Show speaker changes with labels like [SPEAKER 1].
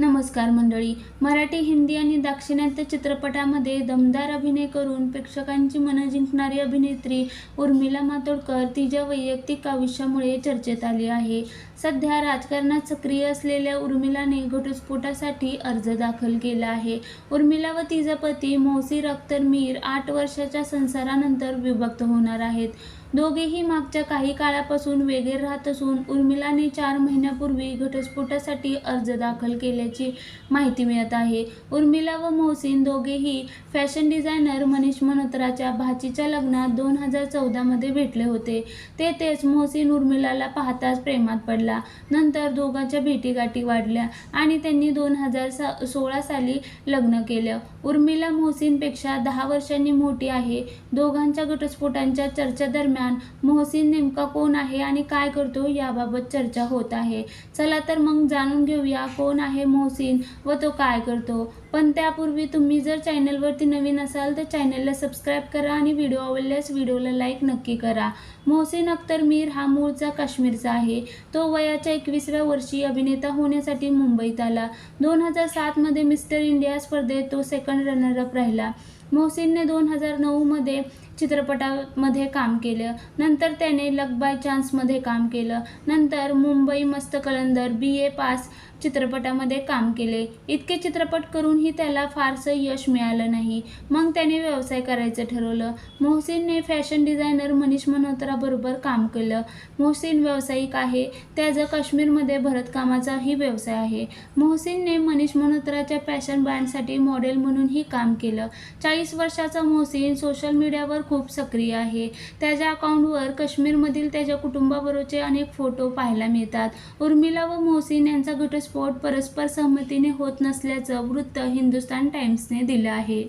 [SPEAKER 1] नमस्कार मंडळी. मराठी हिंदी आणि दाक्षिणात्य चित्रपटामध्ये दमदार अभिनय करून प्रेक्षकांची मनं जिंकणारी अभिनेत्री उर्मिला मातोडकर तिच्या वैयक्तिक आयुष्यामुळे चर्चेत आली आहे. सध्या राजकारणात सक्रिय असलेल्या उर्मिलाने घटस्फोटासाठी अर्ज दाखल केला आहे. उर्मिला व तिचा पती मोहसीर अख्तर मीर आठ वर्षाच्या संसारानंतर विभक्त होणार आहेत. दोघेही मागच्या काही काळापासून वेगळे राहत असून उर्मिलाने चार महिन्यापूर्वी घटस्फोटासाठी अर्ज दाखल केले असल्याची माहिती मिळत आहे. उर्मिला व मोहसिन दोघेही फॅशन डिझायनर मनीष मल्होत्राच्या भाचीच्या लग्नात दोन हजार चौदामध्ये भेटले होते. तेथेच मोहसिन उर्मिलाला पाहताच प्रेमात पडला. नंतर दोघांच्या भेटीगाठी वाढल्या आणि त्यांनी दोन हजार सा सोळा साली लग्न केलं. उर्मिला मोहसिनपेक्षा दहा वर्षांनी मोठी आहे. दोघांच्या घटस्फोटांच्या चर्चेदरम्यान मोहसिन नेमका कोण आहे आणि काय करतो याबाबत चर्चा होत आहे. चला तर मग जाणून घेऊया कोण आहे मोहसिन व तो काय करतो? पण त्यापूर्वी तुम्ही जर चॅनलवरती नवीन असाल तर चॅनलला सबस्क्राईब करा आणि व्हिडिओ आवडल्यास व्हिडिओला लाईक नक्की करा. मोहसिन अख्तर मीर हा मूळचा काश्मीरचा आहे. तो वयाच्या एकविसव्या वर्षी अभिनेता होण्यासाठी मुंबईत आला. दोन हजार सातमध्ये मिस्टर इंडिया स्पर्धेत तो सेकंड रनरअप राहिला. मोहसिनने दोन हजार नऊमध्ये चित्रपटामध्ये काम केलं. नंतर त्याने लक बाय चान्समध्ये काम केलं. नंतर मुंबई मस्त कलंदर बी ए पास चित्रपटामध्ये काम केले. इतके चित्रपट करून करूनही त्याला फारसं यश मिळालं नाही. मग त्याने व्यवसाय करायचं ठरवलं. मोहसिनने फॅशन डिझायनर मनीष मल्होत्राबरोबर काम केलं. मोहसिन व्यावसायिक आहे. त्याचा काश्मीरमध्ये भरतकामाचाही व्यवसाय आहे. मोहसिनने मनीष मल्होत्राच्या फॅशन ब्रँडसाठी मॉडेल म्हणूनही काम केलं. चाळीस वर्षाचा मोहसिन सोशल मीडियावर खूप सक्रिय आहे. त्याच्या अकाउंटवर काश्मीरमधील त्याच्या कुटुंबाबरोबरचे अनेक फोटो पाहायला मिळतात. उर्मिला व मोहसिन यांचा घटस्फोट परस्पर सहमतीने होत नसल्याचं वृत्त हिंदुस्तान टाइम्सने दिलं आहे.